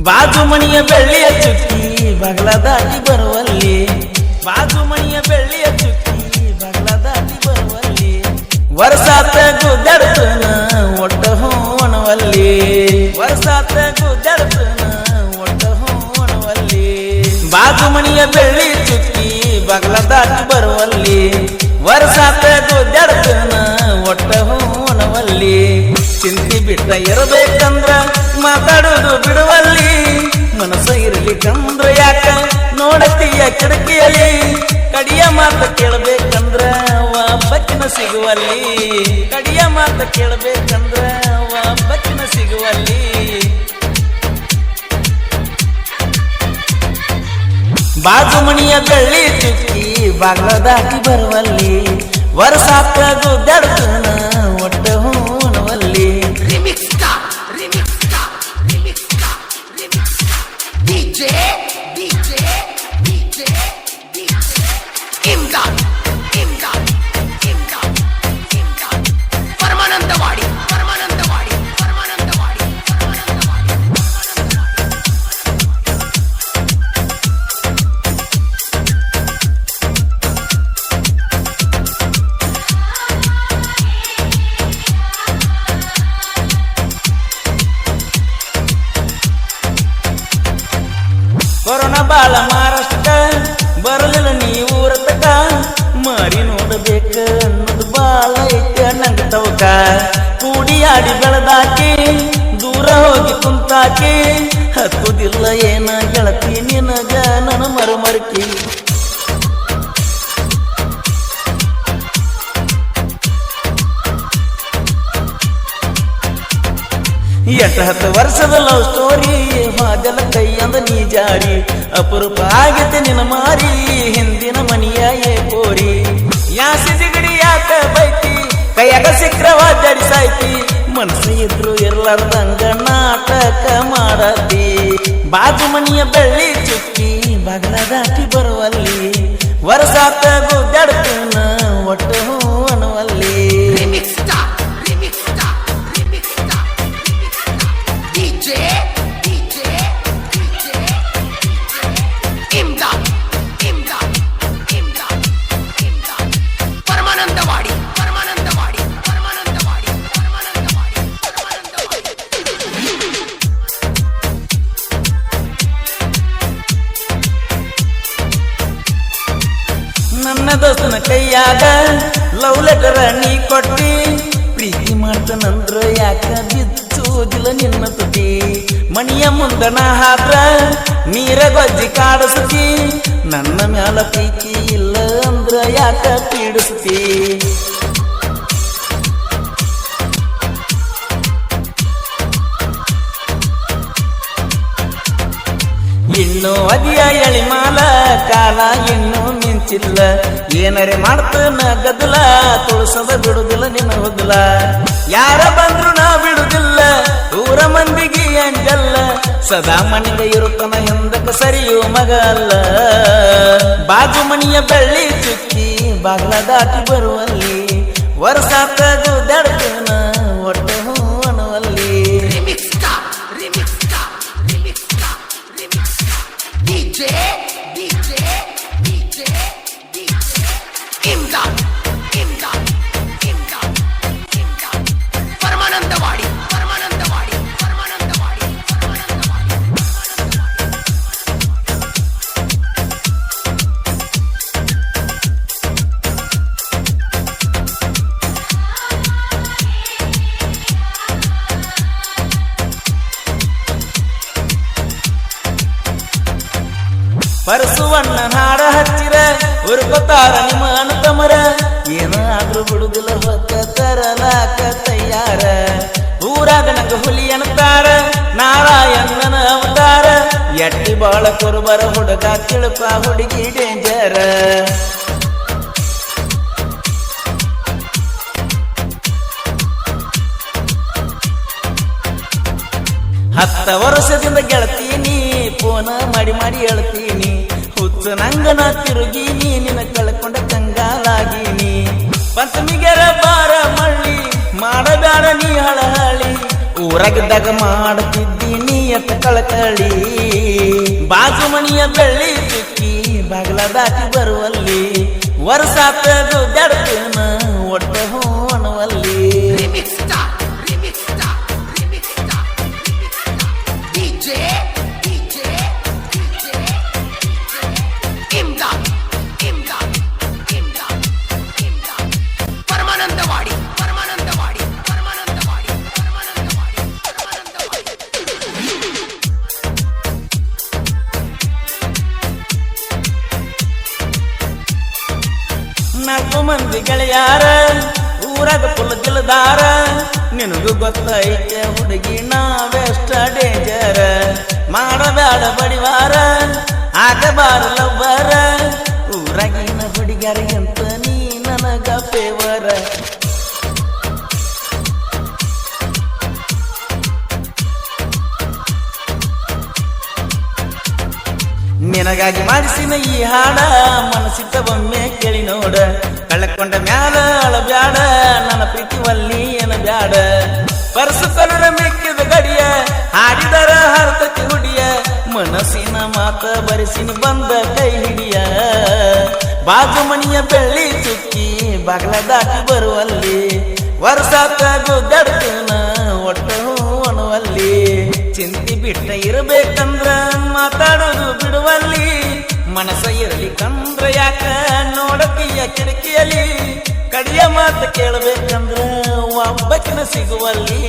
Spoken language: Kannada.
ಬಾಜು ಮಣಿಯ ಬೆಳ್ಳಿಯ ಚುಕ್ಕಿ ಬಗಲದಾಗಿ ಬರುವಲ್ಲಿ. ಬಾಜು ಮಣಿಯ ಬೆಳ್ಳಿಯ ಚುಕ್ಕಿ ಬಗಲದಾಗಿ ಬರುವಲ್ಲಿ. ವರ್ಷಾತ ಗುದ್ದಡ್ತನ ಒಟ್ಟ ಹೋಣವಲ್ಲಿ. ವರ್ಷಾತ ಗುದ್ದಡ್ತನ ಒಟ್ಟ ಹೋಣವಲ್ಲಿ. ಬಾಜು ಮಣಿಯ ಬೆಳ್ಳಿ ಚುಕ್ಕಿ ಬಗಲದಾಗಿ ಬರುವಲ್ಲಿ. ವರ್ಷಾತ ಗುದ್ದಡ್ತನ ಬಿಟ್ಟ ಇರಬೇಕಂದ್ರ ಮಾತಾಡೋದು ಬಿಡುವಲ್ಲಿ. ಮನಸ್ಸ ಇರಲಿ ಚಂದ್ರ ಯಾಕ? ನೋಡತೀಯ ಕಿಡಕಿಯಲ್ಲಿ ಕಡಿಯ ಮಾತು ಕೇಳಬೇಕಂದ್ರ ಒಬ್ಬಕ್ಕಿನ ಸಿಗುವಲ್ಲಿ. ಕಡಿಯ ಮಾತು ಕೇಳಬೇಕಂದ್ರ ಒಬ್ಬಕ್ಕಿನ ಸಿಗುವಲ್ಲಿ. ಬಾಜು ಮಣಿಯ ಬೆಳ್ಳಿ ಚುಕ್ಕಿ ಬಾಗ್ಲದಾಗಿ ಬರುವಲ್ಲಿ. ವರ್ಷಾತ ಗುದ್ದಡ್ತನ ಕೊರೋನಾ ಬಾಲ ಮಹಾರಾಷ್ಟ್ರಕ್ಕ ಬರಲಿಲ್ಲ ನೀವು ರತಕ ಮಾರಿ ನೋಡಬೇಕ ಅನ್ನೋದು ಬಾಲ ಐತೆ ನಂಗ ತವಕ. ಆಡಿ ಬೆಳೆದಾಕಿ, ದೂರ ಹೋಗಿ ಕುಂತಾಕಿ, ಹತ್ತುದಿಲ್ಲ ಏನ ಗೆಳತಿ ನಿನಗ, ನನ್ನ ಮರುಮರ್ಕಿ. ಎಷ್ಟ ಹತ್ತು ವರ್ಷದ ಲವ್ ಸ್ಟೋರಿ ಮಾದಲ ಕೈಯಂದ ನೀ ಜಾರಿ. ಅಪರೂಪ ಆಗತ್ತೆ ನಿನ್ನ ಮಾರಿ, ಹಿಂದಿನ ಮನಿಯ ಏ ಕೋರಿ. ಯಾ ಸಿಗಡಿ ಯಾಕ ಬೈತಿ? ಕೈಯಾಗ ಸಿಕ್ರವ ಜಡಿಸಾಯ್ತಿ ಮನಸ್ಸು ಇದ್ರು ಎಲ್ಲಾರ್ದಂಗ ನಾಟಕ ಮಾಡತಿ. ಬಾಜು ಮನೆಯ ಬೆಳ್ಳಿ ಚುಕ್ಕಿ, ಬಗಲ ದಾಟಿ ಬರುವಲ್ಲಿ. ವರ್ಷಾತ ಗುದ್ದಾಡ್ತನ ದೋಸ್ತನ ಕೈಯಾಗ ಲವ್ ಲೆಟರ್ ನೀ ಕೊಟ್ಟಿ, ಪ್ರೀತಿ ಮಾಡ್ತಾನಂದ್ರ ಯಾಕ ಬಿಚ್ಚುವುದಿಲ್ಲ ನಿನ್ನ ತುಟಿ? ಮಣಿಯ ಮುಂದನ ಹಾತ್ರ ನೀರ ಗೊಜ್ಜಿ ಕಾಡಿಸ್ತಿ, ನನ್ನ ಮ್ಯಾಲ ಪ್ರೀತಿ ಇಲ್ಲ ಅಂದ್ರ ಯಾಕ ಪೀಡಿಸ್ತಿ? ಇನ್ನು ಅದಿಯ ಎಳಿಮಾಲ ಕಾಲ ಇನ್ನೂ ಮಿಂಚಿಲ್ಲ ಏನರೆ ಮಾಡ್ತಾನ ಗದ್ದಲ ತುಳಸದ ಬಿಡುದಿಲ್ಲ ನಿನ್ನ ಹೊದಲ. ಯಾರ ಬಂದ್ರು ನಾ ಬಿಡುದಿಲ್ಲ ಊರ ಮಂದಿಗೆ ಅಂಜಲ್ಲ. ಸದಾ ಮನೆಗೆ ಇರುತ್ತನ ಹಿಂದಕ್ಕ ಸರಿಯೋ ಮಗ ಅಲ್ಲ. ಬಾಜು ಮಣಿಯ ಬೆಳ್ಳಿ ಚುಕ್ಕಿ ಬಾಗ್ಲ ದಾಟಿ ಬರುವಲ್ಲಿ. ವರ್ಷಾತ ಗುದ್ದಾಡ್ತನ ಒಟ್ಟು ಹೂ DJ DJ star, In the. ಪರಸುವಣ್ಣ ನಾಡ ಹಚ್ಚಿರ ಉರ್ಕೋತಾರ ನಿಮ್ಮ ಅಣ್ಣತಮರ ಏನಾದ್ರೂ ಬಿಡುದಿಲ್ಲ, ಹೊತ್ತ ತರಲಾಕ ತಯ್ಯಾರ ಊರಾಗ ನಂಗ ಹುಲಿ ಅನ್ನತಾರ ನಾರಾಯಣನ ಅವತಾರ. ಎಟ್ಟಿ ಬಾಳ ಕುರುಬರ ಹುಡುಗ, ತಿಳುಪ ಹುಡುಗಿ ಡೇಂಜರ. ಹತ್ತ ವರ್ಷದಿಂದ ಗೆಳತೀನಿ ಫೋನ ಮಾಡಿ ಮಾಡಿ ಹೇಳ್ತೀನಿ. ಹುಚ್ಚ ನಂಗ ನಾ ತಿರುಗೀನಿ ನಿನ್ನ ನೀ ಪಂಚಮಿಗೆರ ಬಾರ ಮಳ್ಳಿ ಮಾಡಬೇಡ ನೀ ಹಳಹಳಿ ಊರಾಗಿದ್ದಾಗ ಮಾಡ್ತಿದ್ದೀನಿ ಎತ್ತ ಕಳಕಳಿ. ಬಾಜು ಬೆಳ್ಳಿ ಸಿಕ್ಕಿ, ಬಗಲ ದಾಟಿ ಬರುವಲ್ಲಿ. ವರ್ಷ ಮಂದಿ ಗೆಳೆಯಾರ, ಊರಾಗ ಪುಲ್ ಗಿಲ್ದಾರ ನಿನಗೂ ಗೊತ್ತೈತೆ, ಹುಡುಗಿ ನಾವೆಷ್ಟ ಡೇಂಜರ್ ಮಾಡಬೇಡ ಬಡಿವಾರ ಆಗಬಾರ ಲವ್ವರ. ಊರಾಗಿನ ಹುಡುಗಿಯರಿಗಂತ ನೀ ನನಗ ಫೇವರ ನಿನಗಾಗಿ ಮಾಡಿಸಿನ ಈ ಹಾಡ, ಮನಸ್ಸಿದ್ದ ಒಮ್ಮೆ ಕೇಳಿ ನೋಡ. ಕಳ್ಕೊಂಡ ಮ್ಯಾಲ ಅಳಬ್ಯಾಡ, ನನ್ನ ಪ್ರೀತಿ ಒಲ್ಲಿ ಏನ ಬ್ಯಾಡ ಪರಸು ಕನ್ನಡ ಮೆಕ್ಕಿದ ಗಡಿಯ, ಹಾಡಿದರ ಹರ್ತಕ್ಕೆ ಹುಡಿಯ, ಮನಸ್ಸಿನ ಮಾತ ಬರೆಸಿನ ಬಂದ ಕೈ ಹಿಡಿಯ. ಬಾಜು ಬೆಳ್ಳಿ ಚುಕ್ಕಿ, ಬಾಗ್ಲ ದಾಟಿ ಬರುವಲ್ಲಿ ವರ್ಷಾತ ಗುದ್ದಾಡ್ತೇನ ಒಟ್ಟ ಹೂ ಚಿಂತಿ ಬಿಟ್ಟ ಇರಬೇಕಂದ್ರ ಮಾತಾಡೋದು ಬಿಡುವಲ್ಲಿ ಮನಸ್ಸ ಕಂದ್ರ ಯಾಕ ನೋಡತೀಯ ಕಿಟಕಿಯಲ್ಲಿ? ಕಡಿಯ ಮಾತು ಕೇಳಬೇಕಂದ್ರ ಒಬ್ಬಕಿನ ಸಿಗುವಲ್ಲಿ.